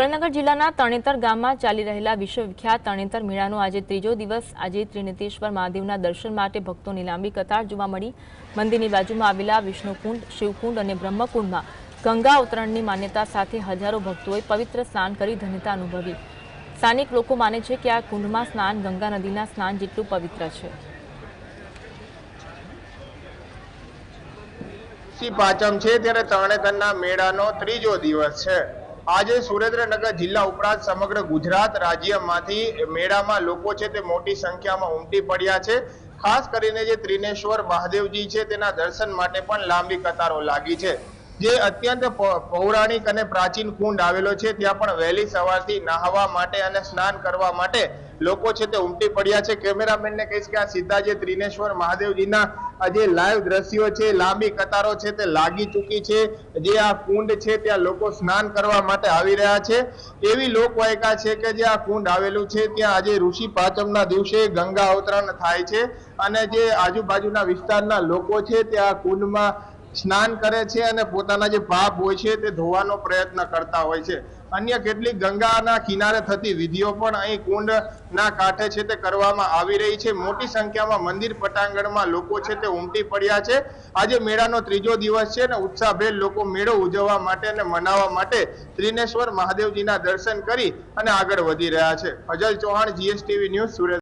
સુરેન્દ્રનગર જિલ્લાના તણેતર ગામમાં ચાલી રહેલા વિશ્વવિખ્યાત તણેતર મેળાનો આજે ત્રીજો દિવસ આજે ત્રિનેતેશ્વર મહાદેવના દર્શન માટે ભક્તોની લાંબી કતાર જોવા મળી. મંદિરની બાજુમાં આવેલા વિષ્ણુકુંડ, શિવકુંડ અને બ્રહ્મકુંડમાં ગંગા અવતરણની માન્યતા સાથે હજારો ભક્તોએ પવિત્ર સ્નાન કરી ધન્યતા અનુભવી. સ્થાનિક લોકો માને છે કે આ કુંડમાં સ્નાન ગંગા નદીના સ્નાન જેટલું પવિત્ર છે. પાચમ છે, ત્યારે તરણેતરના મેળાનો ત્રીજો દિવસ છે. આજે સુરેન્દ્રનગર જિલ્લા ઉપરાંત સમગ્ર ગુજરાત રાજ્યમાંથી મેળામાં લોકો છે તે મોટી સંખ્યામાં ઉમટી પડ્યા છે. ખાસ કરીને જે ત્રિનેશ્વર મહાદેવજી છે, તેના દર્શન માટે પણ લાંબી કતારો લાગી છે. જે અત્યંત પૌરાણિક અને પ્રાચીન કુંડ આવેલો છે, ત્યાં પણ વહેલી સવારથી નહાવા માટે અને સ્નાન કરવા માટે લોકો છે તે ઉમટી પડ્યા છે. કેમેરામેનને કહીશ કે આ સીધા ત્રિનેશ્વર મહાદેવજીના જે લાઈવ દ્રશ્યો છે, લાંબી કતારો છે, તે લાગી ચૂકી છે. જે આ કુંડ છે, ત્યાં લોકો સ્નાન કરવા માટે આવી રહ્યા છે. એવી લોકવાયકા છે કે જે આ કુંડ આવેલું છે, ત્યાં આજે ઋષિ પાંચમના દિવસે ગંગા અવતરણ થાય છે. અને જે આજુબાજુના વિસ્તારના લોકો છે, તે આ કુંડમાં સ્નાન કરે છે અને પોતાના જે પાપ હોય છે તે ધોવાનો પ્રયત્ન કરતા હોય છે. અન્ય કેટલીક ગંગાના કિનારે થતી વિધિઓ પણ અહીં કુંડના કાંઠે છે તે કરવામાં આવી રહી છે. મોટી સંખ્યામાં મંદિર પટાંગણમાં લોકો છે તે ઉમટી પડ્યા છે. આજે મેળાનો ત્રીજો દિવસ છે અને ઉત્સાહભેર લોકો મેળો ઉજવવા માટે અને મનાવવા માટે ત્રિનેશ્વર મહાદેવજીના દર્શન કરી અને આગળ વધી રહ્યા છે. Ajal Chauhan GSTV news Surat.